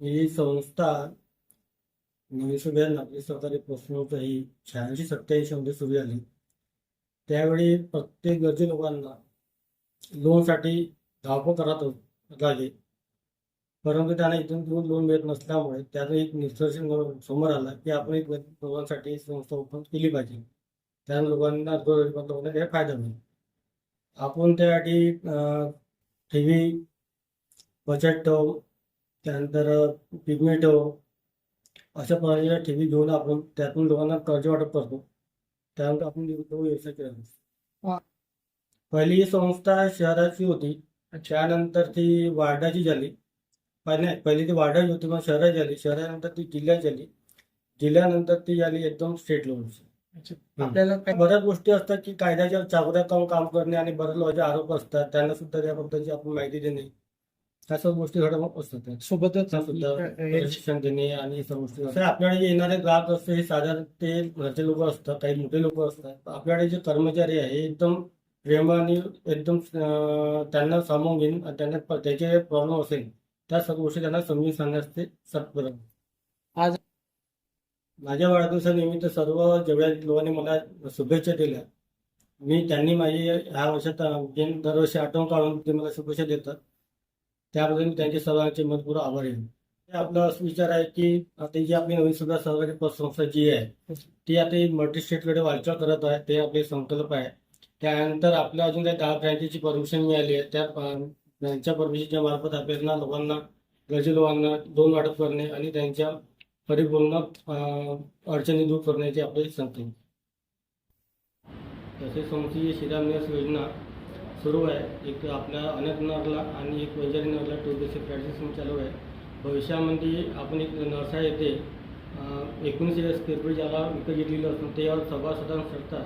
ही संस्था नवी सुभ्यान आपली सरकारी पोस्टनोट ही शहाऐंशी सत्याऐंशी मध्ये सुरू झाली. त्यावेळी प्रत्येक गरजू लोकांना लोनसाठी धावपळ करत लागले परंतु त्यांना इथून दूर लोन मिळत नसल्यामुळे त्याचं एक निष्कर्ष समोर आला की आपण एक लोकांसाठी संस्था ओपन केली पाहिजे. त्या लोकांना गोरगरिबांना लोकांना त्याचा फायदा होईल आपण त्यासाठी ठेवी बचत ठेव त्यानंतर पिगमी ठेव अशा प्रकारच्या व्ही घेऊन आपण त्यातून लोकांना कर्ज वाटप करतो. त्यानंतर आपण तो व्यवसाय. केला पहिली ही संस्था शहराची होती. त्यानंतर ती वार्डाची झाली. नाही पहिली ती वार्डाची होती पण शहराची झाली. शहरानंतर ती जिल्ह्याची झाली. जिल्ह्यानंतर ती झाली एकदम स्टेट लेवलची आपल्याला बऱ्याच गोष्टी असतात की कायद्याच्या चाकोऱ्या काम करणे आणि बऱ्याच लोकांचे आरोप असतात. त्यांना सुद्धा त्या आपण माहिती देणे. त्या सर्व गोष्टी घडत असतात सोबतच प्रशिक्षण देणे आणि सर्व गोष्टी असतात. आपल्याकडे येणारे ग्राहक असते हे साधारण ते घरचे लोक असतात काही मोठे लोक असतात. आपल्याकडे जे कर्मचारी आहे हे एकदम प्रेमाने एकदम त्यांना सामावून आणि त्यांना त्याचे प्रॉब्लेम असेल त्या सर्व गोष्टी त्यांना समजून सांगण्यास ते सत्पर आज- माझ्या वाढदिवसानिमित्त सर्व जेवढ्या लोकांनी मला शुभेच्छा दिल्या मी त्यांनी माझी ह्या वर्षात दरवर्षी आठवण काढून ते मला शुभेच्छा देतात. त्याबद्दल मी त्यांचे सर्वांचे मनपूर्वक आभार आहे. आपला असं विचार आहे की आता जी आपली नवीन सुद्धा सहकारी पतसंस्था जी आहे ती आता मल्टी स्टेटकडे वाटचाल करत आहे ते आपले संकल्प आहे. त्यानंतर आपल्या अजून काही दहा ब्रँचेसची परमिशन मिळाली आहे त्या त्यांच्या परमिशनच्या मार्फत आपल्याला लोकांना गरजे लोकांना दोन वाटप करणे आणि त्यांच्या परिपूर्ण अडचणी दूर करण्याचे आपले संकल्प. तसेच संस्थेची शिलान्यास योजना सुरू आहे. एक आपल्या अनंतनगरला आणि एक वैजारीनगरला टू बेसिक सिस्टम चालू आहे. भविष्यामध्ये आपण एक नरसा येथे एकोणीस स्क्वेअर फूट ज्याला विकत घेतलेलं असून त्यावर सभासदांकरता